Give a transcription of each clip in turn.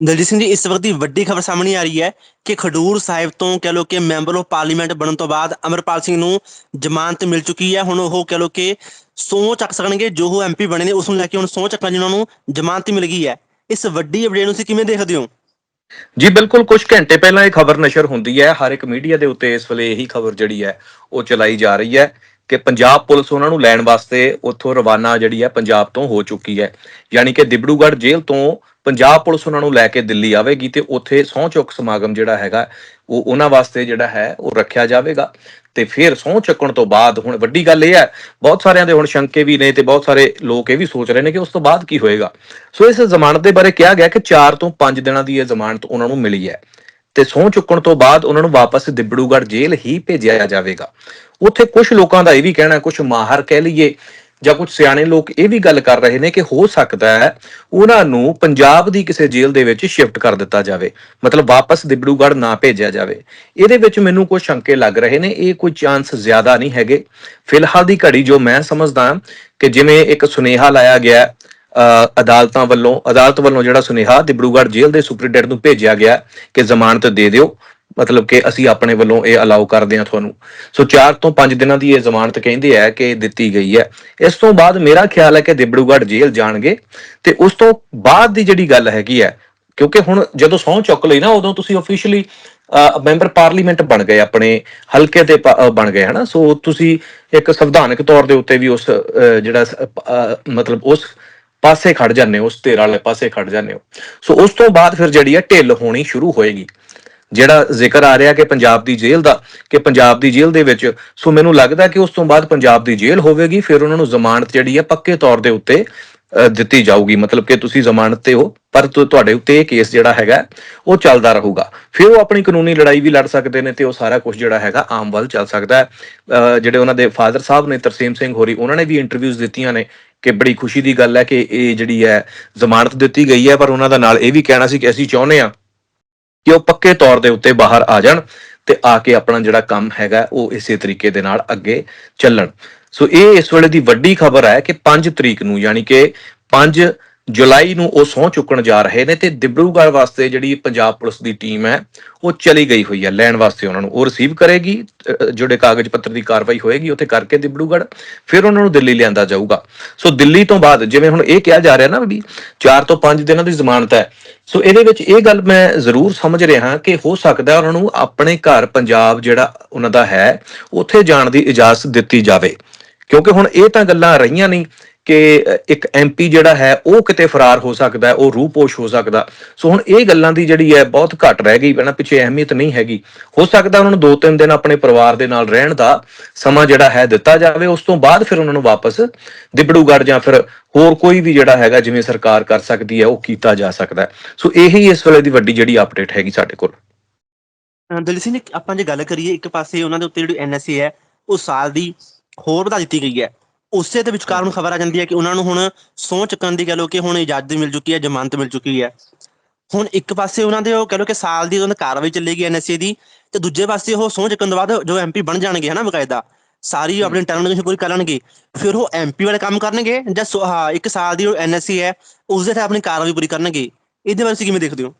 ਦਲਜੀਤ ਸਿੰਘ ਜੀ, ਇਸ ਵਕਤ ਦੀ ਵੱਡੀ ਖਬਰ ਸਾਹਮਣੇ ਆ ਰਹੀ ਹੈ ਕਿ ਖਡੂਰ ਸਾਹਿਬ ਤੋਂ ਕਹਿ ਲੋ ਕਿ ਮੈਂਬਰ ਆਫ ਪਾਰਲੀਮੈਂਟ ਬਣਨ ਤੋਂ ਬਾਅਦ ਅਮਰਪਾਲ ਸਿੰਘ ਨੂੰ ਜ਼ਮਾਨਤ ਮਿਲ ਚੁੱਕੀ ਹੈ। ਹੁਣ ਉਹ ਕਹਿ ਲੋ ਕਿ ਸਹੁੰ ਚੱਕ ਸਕਣਗੇ, ਜੋ ਉਹ ਐਮਪੀ ਬਣੇ ਨੇ, ਉਸ ਨੂੰ ਲੈ ਕੇ ਹੁਣ ਸਹੁੰ ਚੱਕਣ ਦੀ ਨੂੰ ਜ਼ਮਾਨਤ ਮਿਲ ਗਈ ਹੈ। ਇਸ ਵੱਡੀ ਅਪਡੇਟ ਨੂੰ ਤੁਸੀਂ ਕਿਵੇਂ ਦੇਖਦੇ ਹੋ? ਜੀ, ਬਿਲਕੁਲ ਕੁਝ ਘੰਟੇ ਪਹਿਲਾਂ ਇਹ ਖਬਰ ਨਸ਼ਰ ਹੁੰਦੀ ਹੈ। ਹਰ ਇੱਕ ਮੀਡੀਆ ਦੇ ਉੱਤੇ ਇਸ ਵੇਲੇ ਇਹੀ ਖਬਰ ਜਿਹੜੀ ਹੈ, ਉਹ ਚਲਾਈ ਜਾ ਰਹੀ ਹੈ ਕਿ ਪੰਜਾਬ ਪੁਲਿਸ ਉਹਨਾਂ ਨੂੰ ਲੈਣ ਵਾਸਤੇ ਉੱਥੋਂ ਰਵਾਨਾ ਜਿਹੜੀ ਹੈ, ਪੰਜਾਬ ਤੋਂ ਹੋ ਚੁੱਕੀ ਹੈ। ਯਾਨੀ ਕਿ ਦਿਬੜੂਗੜ੍ਹ ਜੇਲ੍ਹ ਤੋਂ ਪੰਜਾਬ ਪੁਲਿਸ ਉਹਨਾਂ ਨੂੰ ਲੈ ਕੇ ਦਿੱਲੀ ਆਵੇਗੀ ਤੇ ਉੱਥੇ ਸਹੁੰ ਚੁੱਕ ਸਮਾਗਮ ਜਿਹੜਾ ਹੈਗਾ, ਉਹ ਉਹਨਾਂ ਵਾਸਤੇ ਜਿਹੜਾ ਹੈ, ਉਹ ਰੱਖਿਆ ਜਾਵੇਗਾ। ਤੇ ਫਿਰ ਸਹੁੰ ਚੱਕਣ ਤੋਂ ਬਾਅਦ ਹੁਣ ਵੱਡੀ ਗੱਲ ਇਹ ਹੈ, ਬਹੁਤ ਸਾਰਿਆਂ ਦੇ ਹੁਣ ਸ਼ੰਕੇ ਵੀ ਨੇ ਤੇ ਬਹੁਤ ਸਾਰੇ ਲੋਕ ਇਹ ਵੀ ਸੋਚ ਰਹੇ ਨੇ ਕਿ ਉਸ ਤੋਂ ਬਾਅਦ ਕੀ ਹੋਏਗਾ। ਸੋ ਇਸ ਜ਼ਮਾਨਤ ਦੇ ਬਾਰੇ ਕਿਹਾ ਗਿਆ ਕਿ 4 ਤੋਂ 5 ਦਿਨਾਂ ਦੀ ਇਹ ਜ਼ਮਾਨਤ ਉਹਨਾਂ ਨੂੰ ਮਿਲੀ ਹੈ। ਤੇ ਸਹੁੰ ਚੁੱਕਣ ਤੋਂ ਬਾਅਦ ਉਹਨਾਂ ਨੂੰ ਵਾਪਸ ਦਿਬੜੂਗੜ੍ਹ ਜੇਲ੍ਹ ਹੀ ਭੇਜਿਆ ਜਾਵੇਗਾ। ਉੱਥੇ ਕੁਝ ਲੋਕਾਂ ਦਾ ਇਹ ਵੀ ਕਹਿਣਾ ਕੁਝ ਮਾਹਰ ਕਹਿ ਲਈਏ ਜਾਂ ਕੁਝ ਸਿਆਣੇ ਲੋਕ ਇਹ ਵੀ ਗੱਲ ਕਰ ਰਹੇ ਨੇ ਕਿ ਹੋ ਸਕਦਾ ਹੈ ਉਹਨਾਂ ਨੂੰ ਪੰਜਾਬ ਦੀ ਕਿਸੇ ਜੇਲ੍ਹ ਦੇ ਵਿੱਚ ਸ਼ਿਫਟ ਕਰ ਦਿੱਤਾ ਜਾਵੇ ਮਤਲਬ ਵਾਪਸ ਦਿਬੜੂਗੜ੍ਹ ਨਾ ਭੇਜਿਆ ਜਾਵੇ। ਇਹਦੇ ਵਿੱਚ ਮੈਨੂੰ ਕੁਝ ਸ਼ੰਕੇ ਲੱਗ ਰਹੇ ਨੇ ਇਹ ਕੋਈ ਚਾਂਸ ਜ਼ਿਆਦਾ ਨਹੀਂ ਹੈਗੇ। ਫਿਲਹਾਲ ਦੀ ਘੜੀ ਜੋ ਮੈਂ ਸਮਝਦਾ ਕਿ ਜਿਵੇਂ ਇੱਕ ਸੁਨੇਹਾ ਲਾਇਆ ਗਿਆ ਅ, ਅਦਾਲਤਾਂ ਵੱਲੋਂ ਅਦਾਲਤ ਵੱਲੋਂ ਜਿਹੜਾ ਸੁਨੇਹਾ ਦਿਬੜੂਗੜ੍ਹ ਜੇਲ੍ਹ ਦੇ ਸੁਪਰਡੈਂਟ ਨੂੰ ਭੇਜਿਆ ਗਿਆ ਕਿ ਜ਼ਮਾਨਤ ਦੇ ਦਿਓ ਮਤਲਬ ਕਿ ਅਸੀਂ ਆਪਣੇ ਵੱਲੋਂ ਇਹ ਅਲਾਉ ਕਰਦੇ ਹਾਂ ਤੁਹਾਨੂੰ। ਸੋ 4 ਤੋਂ 5 ਦਿਨਾਂ ਦੀ ਇਹ ਜ਼ਮਾਨਤ ਕਹਿੰਦੇ ਆ ਕਿ ਦਿੱਤੀ ਗਈ ਹੈ। ਇਸ ਤੋਂ ਬਾਅਦ ਮੇਰਾ ਖਿਆਲ ਹੈ ਕਿ ਦਿਬੜੂਗੜ੍ਹ ਜੇਲ੍ਹ ਜਾਣਗੇ ਤੇ ਉਸ ਤੋਂ ਬਾਅਦ ਦੀ ਜਿਹੜੀ ਗੱਲ ਹੈਗੀ ਹੈ, ਕਿਉਂਕਿ ਹੁਣ ਜਦੋਂ ਸਹੁੰ ਚੁੱਕ ਲਈ ਨਾ, ਉਦੋਂ ਤੁਸੀਂ ਅਫੀਸ਼ੀਅਲੀ ਮੈਂਬਰ ਪਾਰਲੀਮੈਂਟ ਬਣ ਗਏ ਆਪਣੇ, ਹਲਕੇ ਦੇ ਬਣ ਗਏ, ਹਨਾ? ਸੋ ਤੁਸੀਂ ਇੱਕ ਸੰਵਿਧਾਨਕ ਤੌਰ ਦੇ ਉੱਤੇ ਵੀ ਉਸ ਜਿਹੜਾ ਮਤਲਬ ਉਸ ਪਾਸੇ ਖੜ ਜਾਂਦੇ ਹੋ, ਉਸ ਧਿਰ ਵਾਲੇ ਪਾਸੇ ਖੜ ਜਾਂਦੇ ਹੋ। ਸੋ ਉਸ ਤੋਂ ਬਾਅਦ ਫਿਰ ਜਿਹੜੀ ਹੈ ਢਿੱਲ ਹੋਣੀ ਸ਼ੁਰੂ ਹੋਏਗੀ। ਜਿਹੜਾ ਜ਼ਿਕਰ ਆ ਰਿਹਾ ਕਿ ਪੰਜਾਬ ਦੀ ਜੇਲ੍ਹ ਦਾ, ਕਿ ਪੰਜਾਬ ਦੀ ਜੇਲ੍ਹ ਦੇ ਵਿੱਚ, ਸੋ ਮੈਨੂੰ ਲੱਗਦਾ ਕਿ ਉਸ ਤੋਂ ਬਾਅਦ ਪੰਜਾਬ ਦੀ ਜੇਲ੍ਹ ਹੋਵੇਗੀ, ਫਿਰ ਉਹਨਾਂ ਨੂੰ ਜ਼ਮਾਨਤ ਜਿਹੜੀ ਹੈ ਪੱਕੇ ਤੌਰ ਦੇ ਉੱਤੇ ਦਿੱਤੀ ਜਾਊਗੀ। ਮਤਲਬ ਕਿ ਤੁਸੀਂ ਜ਼ਮਾਨਤ ਤੇ ਹੋ, ਪਰ ਤੁ- ਤੁਹਾਡੇ ਉੱਤੇ ਇਹ ਕੇਸ ਜਿਹੜਾ ਹੈਗਾ, ਉਹ ਚੱਲਦਾ ਰਹੂਗਾ। ਫਿਰ ਉਹ ਆਪਣੀ ਕਾਨੂੰਨੀ ਲੜਾਈ ਵੀ ਲੜ ਸਕਦੇ ਨੇ ਤੇ ਉਹ ਸਾਰਾ ਕੁਝ ਜਿਹੜਾ ਹੈਗਾ ਆਮ ਵੱਲ ਚੱਲ ਸਕਦਾ ਹੈ। ਜਿਹੜੇ ਉਹਨਾਂ ਦੇ ਫਾਦਰ ਸਾਹਿਬ ਨੇ, ਤਰਸੀਮ ਸਿੰਘ ਹੋਰੀ, ਉਹਨਾਂ ਨੇ ਵੀ ਇੰਟਰਵਿਊਜ਼ ਦਿੱਤੀਆਂ ਨੇ ਕਿ ਬੜੀ ਖੁਸ਼ੀ ਦੀ ਗੱਲ ਹੈ ਕਿ ਇਹ ਜਿਹੜੀ ਹੈ, ਜ਼ਮਾਨਤ ਦਿੱਤੀ ਗਈ ਹੈ, ਪਰ ਉਹਨਾਂ ਦਾ ਨਾਲ ਇਹ ਵੀ ਕਹਿਣਾ ਸੀ ਕਿ ਅਸੀਂ ਚਾਹੁੰਦੇ ਹਾਂ ਕਿ ਉਹ ਪੱਕੇ ਤੌਰ ਦੇ ਉੱਤੇ ਬਾਹਰ ਆ ਜਾਣ ਤੇ ਆ ਕੇ ਆਪਣਾ ਜਿਹੜਾ ਕੰਮ ਹੈਗਾ ਉਹ ਇਸੇ ਤਰੀਕੇ ਦੇ ਨਾਲ ਅੱਗੇ ਚੱਲਣ। ਸੋ ਇਹ ਇਸ ਵੇਲੇ ਦੀ ਵੱਡੀ ਖਬਰ ਹੈ ਕਿ 5 ਤਰੀਕ ਨੂੰ, ਯਾਨੀ ਕਿ 5 ਜੁਲਾਈ ਨੂੰ ਉਹ ਸਹੁੰ ਚੁੱਕਣ ਜਾ ਰਹੇ ਨੇ ਤੇ ਦਿਬੜੂਗੜ੍ਹ ਵਾਸਤੇ ਜਿਹੜੀ ਪੰਜਾਬ ਪੁਲਿਸ ਦੀ ਟੀਮ ਹੈ, ਉਹ ਚਲੀ ਗਈ ਹੋਈ ਹੈ, ਲੈਣ ਵਾਸਤੇ ਉਹਨਾਂ ਨੂੰ। ਉਹ ਰਿਸੀਵ ਕਰੇਗੀ ਜਿਹੜੇ ਕਾਗਜ਼ ਪੱਤਰ ਦੀ ਕਾਰਵਾਈ ਹੋਏਗੀ, ਉੱਥੇ ਕਰਕੇ ਦਿਬਰੂਗੜ੍ਹ ਫਿਰ ਉਹਨਾਂ ਨੂੰ ਦਿੱਲੀ ਲਿਆਂਦਾ ਜਾਊਗਾ। ਸੋ ਦਿੱਲੀ ਤੋਂ ਬਾਅਦ, ਜਿਵੇਂ ਹੁਣ ਇਹ ਕਿਹਾ ਜਾ ਰਿਹਾ ਨਾ ਵੀ 4 ਤੋਂ 5 ਦਿਨਾਂ ਦੀ ਜ਼ਮਾਨਤ ਹੈ, ਸੋ ਇਹਦੇ ਵਿੱਚ ਇਹ ਗੱਲ ਮੈਂ ਜ਼ਰੂਰ ਸਮਝ ਰਿਹਾ ਕਿ ਹੋ ਸਕਦਾ ਉਹਨਾਂ ਨੂੰ ਆਪਣੇ ਘਰ ਪੰਜਾਬ ਜਿਹੜਾ ਉਹਨਾਂ ਦਾ ਹੈ, ਉੱਥੇ ਜਾਣ ਦੀ ਇਜਾਜ਼ਤ ਦਿੱਤੀ ਜਾਵੇ। ਕਿਉਂਕਿ ਹੁਣ ਇਹ ਤਾਂ ਗੱਲਾਂ ਰਹੀਆਂ ਨਹੀਂ ਕਿ ਅ, ਇੱਕ ਐਮਪੀ ਜਿਹੜਾ ਹੈ ਉਹ ਕਿਤੇ ਫਰਾਰ ਹੋ ਸਕਦਾ ਹੈ ਉਹ ਰੂਪੋਸ਼ ਹੋ ਸਕਦਾ। ਸੋ ਹੁਣ ਇਹ ਗੱਲਾਂ ਦੀ ਜਿਹੜੀ ਹੈ ਬਹੁਤ ਘੱਟ ਰਹਿ ਗਈ ਪਹਿਲਾਂ ਪਿੱਛੇ ਅਹਿਮੀਅਤ ਨਹੀਂ ਹੈਗੀ। ਹੋ ਸਕਦਾ ਉਹਨਾਂ ਨੂੰ ਦੋ ਤਿੰਨ ਦਿਨ ਆਪਣੇ ਪਰਿਵਾਰ ਦੇ ਨਾਲ ਰਹਿਣ ਦਾ ਸਮਾਂ ਜਿਹੜਾ ਹੈ ਦਿੱਤਾ ਜਾਵੇ ਉਸ ਤੋਂ ਬਾਅਦ ਫਿਰ ਉਹਨਾਂ ਨੂੰ ਵਾਪਸ ਦਿਬੜੂਗੜ੍ਹ ਜਾਂ ਫਿਰ ਹੋਰ ਕੋਈ ਵੀ ਜਿਹੜਾ ਹੈਗਾ ਜਿਵੇਂ ਸਰਕਾਰ ਕਰ ਸਕਦੀ ਹੈ ਉਹ ਕੀਤਾ ਜਾ ਸਕਦਾ ਸੋ ਇਹੀ ਇਸ ਵੇਲੇ ਦੀ ਵੱਡੀ ਜਿਹੜੀ ਅਪਡੇਟ ਹੈਗੀ ਸਾਡੇ ਕੋਲ। ਅਹ ਦਲਜੀਤ ਸਿੰਘ ਜੀ ਆਪਾਂ ਜੇ ਗੱਲ ਕਰੀਏ ਇੱਕ ਪਾਸੇ ਉਹਨਾਂ ਦੇ ਉੱਤੇ ਜਿਹੜੀ ਐਨਐਸਏ ਹੈ ਉਹ ਸਾਲ ਦੀ ਹੋਰ ਵਧਾ ਦਿੱਤੀ ਗਈ ਹੈ। ਉਸੇ ਦੇ ਵਿਚਕਾਰ ਹੁਣ ਖਬਰ ਆ ਜਾਂਦੀ ਹੈ ਕਿ ਉਹਨਾਂ ਨੂੰ ਹੁਣ ਸਹੁੰ ਚੱਕਣ ਦੀ ਕਹਿ ਲਓ ਕਿ ਹੁਣ ਇਜਾਜ਼ਤ ਮਿਲ ਚੁੱਕੀ ਹੈ, ਜ਼ਮਾਨਤ ਮਿਲ ਚੁੱਕੀ ਹੈ। ਹੁਣ ਇੱਕ ਪਾਸੇ ਉਹਨਾਂ ਦੇ ਉਹ ਕਹਿ ਲਓ ਕਿ ਸਾਲ ਦੀ ਉਹਨਾਂ ਦੀ ਕਾਰਵਾਈ ਚੱਲੇਗੀ ਐਨਐਸਏ ਦੀ ਤੇ ਦੂਜੇ ਪਾਸੇ ਉਹ ਸਹੁੰ ਚੱਕਣ ਤੋਂ ਬਾਅਦ ਜੋ ਐਮਪੀ ਬਣ ਜਾਣਗੇ, ਹਨਾ ਬਕਾਇਦਾ? ਸਾਰੀ ਆਪਣੀ ਟਰਮੀਨੇਸ਼ਨ ਪੂਰੀ ਕਰ ਲੈਣਗੇ ਫਿਰ ਉਹ ਐਮਪੀ ਵਾਲੇ ਕੰਮ ਕਰਨਗੇ ਜਾਂ ਸੋ- ਹਾਂ, ਇੱਕ ਸਾਲ ਦੀ ਐਨਐਸਏ ਹੈ ਉਸ ਦੇ ਤੇ ਆਪਣੀ ਕਾਰਵਾਈ ਪੂਰੀ ਕਰਨਗੇ। ਇਹਦੇ ਬਾਰੇ ਤੁਸੀਂ ਕਿਵੇਂ ਦੇਖਦੇ ਹੋ?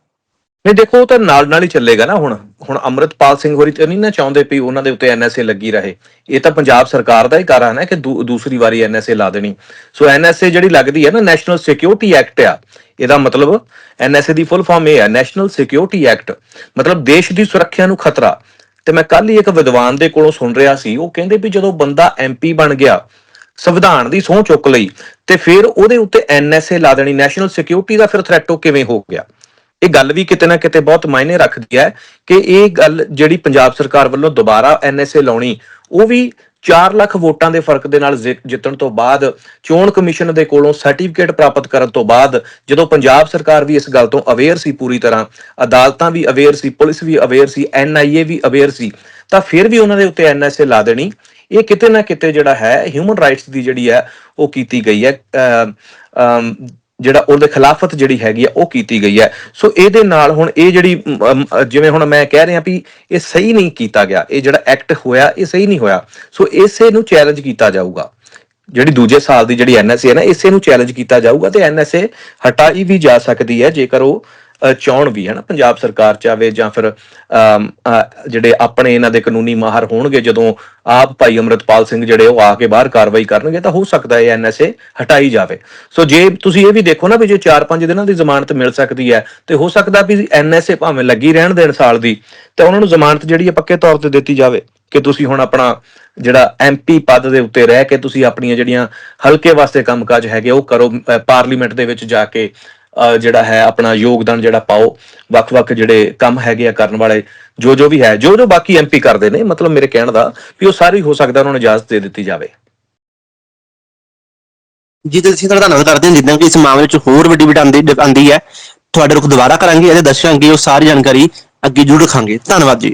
ਨਹੀਂ, ਦੇਖੋ, ਉਹ ਤਾਂ ਨਾਲ ਨਾਲ ਹੀ ਚੱਲੇਗਾ ਨਾ ਹੁਣ। ਹੁਣ ਅਮਰਤਪਾਲ ਸਿੰਘ ਹੋਰੀ ਤੇ ਨਹੀਂ ਨਾ ਚਾਹੁੰਦੇ ਵੀ ਉਹਨਾਂ ਦੇ ਉੱਤੇ ਐਨਐਸਏ ਲੱਗੀ ਰਹੇ। ਇਹ ਤਾਂ ਪੰਜਾਬ ਸਰਕਾਰ ਦਾ ਹੀ ਕਾਰਨ ਹੈ ਕਿ ਦੂ- ਦੂਸਰੀ ਵਾਰੀ ਐਨਐਸਏ ਲਾ ਦੇਣੀ। ਸੋ ਐਨਐਸਏ ਜਿਹੜੀ ਲੱਗਦੀ ਹੈ ਨਾ ਨੈਸ਼ਨਲ ਸਿਕਿਉਰਿਟੀ ਐਕਟ ਆ, ਇਹਦਾ ਮਤਲਬ ਐਨਐਸਏ ਦੀ ਫੁੱਲ ਫਾਰਮ ਇਹ ਹੈ ਨੈਸ਼ਨਲ ਸਿਕਿਉਰਿਟੀ ਐਕਟ ਮਤਲਬ ਦੇਸ਼ ਦੀ ਸੁਰੱਖਿਆ ਨੂੰ ਖਤਰਾ। ਤੇ ਮੈਂ ਕੱਲ ਹੀ ਇੱਕ ਵਿਦਵਾਨ ਦੇ ਕੋਲੋਂ ਸੁਣ ਰਿਹਾ ਸੀ, ਉਹ ਕਹਿੰਦੇ ਵੀ ਜਦੋਂ ਬੰਦਾ ਐਮਪੀ ਬਣ ਗਿਆ, ਸੰਵਿਧਾਨ ਦੀ ਸਹੁੰ ਚੁੱਕ ਲਈ, ਤੇ ਫਿਰ ਉਹਦੇ ਉੱਤੇ ਐਨਐਸਏ ਲਾ ਦੇਣੀ। ਨੈਸ਼ਨਲ ਸਿਕਿਉਰਿਟੀ ਦਾ ਫਿਰ ਥ੍ਰੈਟ ਕਿਵੇਂ ਹੋ ਗਿਆ? ਇਹ ਗੱਲ ਵੀ ਕਿਤੇ ਨਾ ਕਿਤੇ ਬਹੁਤ ਮਾਇਨੇ ਰੱਖਦੀ ਹੈ ਕਿ ਇਹ ਗੱਲ ਜਿਹੜੀ ਪੰਜਾਬ ਸਰਕਾਰ ਵੱਲੋਂ ਦੁਬਾਰਾ ਐਨਐਸਏ ਲਾਉਣੀ, ਉਹ ਵੀ 4 ਲੱਖ ਵੋਟਾਂ ਦੇ ਫ਼ਰਕ ਦੇ ਨਾਲ ਜਿ- ਜਿੱਤਣ ਤੋਂ ਬਾਅਦ, ਚੋਣ ਕਮਿਸ਼ਨ ਦੇ ਕੋਲੋਂ ਸਰਟੀਫਿਕੇਟ ਪ੍ਰਾਪਤ ਕਰਨ ਤੋਂ ਬਾਅਦ, ਜਦੋਂ ਪੰਜਾਬ ਸਰਕਾਰ ਵੀ ਇਸ ਗੱਲ ਤੋਂ ਅਵੇਅਰ ਸੀ ਪੂਰੀ ਤਰ੍ਹਾਂ, ਅਦਾਲਤਾਂ ਵੀ ਅਵੇਅਰ ਸੀ, ਪੁਲਿਸ ਵੀ ਅਵੇਅਰ ਸੀ ਐਨਆਈਏ ਵੀ ਅਵੇਅਰ ਸੀ, ਤਾਂ ਫਿਰ ਵੀ ਉਹਨਾਂ ਦੇ ਉੱਤੇ ਐਨਐਸਏ ਲਾ ਦੇਣੀ, ਇਹ ਕਿਤੇ ਨਾ ਕਿਤੇ ਜਿਹੜਾ ਹੈ ਹਿਊਮਨ ਰਾਈਟਸ ਦੀ ਜਿਹੜੀ ਹੈ, ਉਹ ਕੀਤੀ ਗਈ ਹੈ ਜਿਹੜਾ ਉਹਦੇ ਖਿਲਾਫਤ ਜਿਹੜੀ ਹੈਗੀ ਆ, ਉਹ ਕੀਤੀ ਗਈ ਹੈ। ਸੋ ਇਹਦੇ ਨਾਲ ਹੁਣ ਇਹ ਜਿਹੜੀ ਜਿਵੇਂ ਹੁਣ ਮੈਂ ਕਹਿ ਰਿਹਾ ਵੀ ਇਹ ਸਹੀ ਨਹੀਂ ਕੀਤਾ ਗਿਆ, ਇਹ ਜਿਹੜਾ ਐਕਟ ਹੋਇਆ, ਇਹ ਸਹੀ ਨਹੀਂ ਹੋਇਆ। ਸੋ ਇਸੇ ਨੂੰ ਚੈਲੰਜ ਕੀਤਾ ਜਾਊਗਾ। ਜਿਹੜੀ ਦੂਜੇ ਸਾਲ ਦੀ ਜਿਹੜੀ ਐਨਐਸਏ ਹੈ ਨਾ, ਇਸੇ ਨੂੰ ਚੈਲੰਜ ਕੀਤਾ ਜਾਊਗਾ ਤੇ ਐਨਐਸਏ ਹਟਾਈ ਵੀ ਜਾ ਸਕਦੀ ਹੈ, ਜੇਕਰ ਉਹ ਅ, ਵੀ ਹੈ ਨਾ ਪੰਜਾਬ ਸਰਕਾਰ ਚਾਵੇ ਜਾਂ ਫਿਰ ਜਿਹੜੇ ਆਪਣੇ ਇਹਨਾਂ ਦੇ ਕਾਨੂੰਨੀ ਮਾਹਰ ਹੋਣਗੇ ਜਦੋਂ ਆਪ ਭਾਈ ਅਮਰਤਪਾਲ ਸਿੰਘ ਜਿਹੜੇ ਉਹ ਆ ਕੇ ਬਾਹਰ ਕਾਰਵਾਈ ਕਰਨਗੇ ਤਾਂ ਹੋ ਸਕਦਾ ਹੈ ਐਨਐਸਏ ਹਟਾਈ ਜਾਵੇ। ਸੋ ਜੇ ਤੁਸੀਂ ਇਹ ਵੀ ਦੇਖੋ ਨਾ ਵੀ ਜੇ 4-5 ਦਿਨਾਂ ਦੀ ਜ਼ਮਾਨਤ ਮਿਲ ਸਕਦੀ ਹੈ ਤੇ ਹੋ ਸਕਦਾ ਵੀ ਐਨਐਸਏ ਭਾਵੇਂ ਲੱਗੀ ਰਹਿਣ ਦੇਣ ਸਾਲ ਦੀ ਤੇ ਉਹਨਾਂ ਨੂੰ ਜ਼ਮਾਨਤ ਜਿਹੜੀ ਹੈ ਪੱਕੇ ਤੌਰ ਤੇ ਦਿੱਤੀ ਜਾਵੇ ਕਿ ਤੁਸੀਂ ਹੁਣ ਆਪਣਾ ਜਿਹੜਾ ਐਮਪੀ ਪਦ ਦੇ ਉੱਤੇ ਰਹਿ ਕੇ ਤੁਸੀਂ ਆਪਣੀਆਂ ਜਿਹੜੀਆਂ ਹਲਕੇ ਵਾਸਤੇ ਕੰਮਕਾਜ ਹੈਗੇ ਉਹ ਕਰੋ ਪਾਰਲੀਮੈਂਟ ਦੇ ਵਿੱਚ ਜਾ ਕੇ ਜਿਹੜਾ ਹੈ, ਆਪਣਾ ਯੋਗਦਾਨ ਜਿਹੜਾ ਪਾਓ ਵੱਖ-ਵੱਖ ਜਿਹੜੇ ਕੰਮ ਹੈਗੇ ਆ ਕਰਨ ਵਾਲੇ, ਜੋ ਜੋ ਵੀ ਹੈ, ਜੋ ਜੋ ਬਾਕੀ ਐਮਪੀ ਕਰਦੇ ਨੇ, ਮਤਲਬ ਮੇਰੇ ਕਹਿਣ ਦਾ ਵੀ ਉਹ ਸਾਰੀ ਹੋ ਸਕਦਾ ਉਹਨਾਂ ਨੂੰ ਇਜਾਜ਼ਤ ਦੇ ਦਿੱਤੀ ਜਾਵੇ। ਜੀ ਤੇ ਅਸੀਂ ਤੁਹਾਡਾ ਧੰਨਵਾਦ ਕਰਦੇ ਹਾਂ, ਜਿੱਦਾਂ ਕਿ ਇਸ ਮਾਮਲੇ 'ਚ ਹੋਰ ਵੱਡੀ ਵੱਡੀ ਆਂਦੀ ਆਂਦੀ ਹੈ। ਤੁਹਾਡੇ ਰੁਖ ਦੁਬਾਰਾ ਕਰਾਂਗੇ ਅਤੇ ਦੱਸਾਂਗੇ ਉਹ ਸਾਰੀ ਜਾਣਕਾਰੀ ਅੱਗੇ ਜ਼ਰੂਰ ਰੱਖਾਂਗੇ। ਧੰਨਵਾਦ ਜੀ।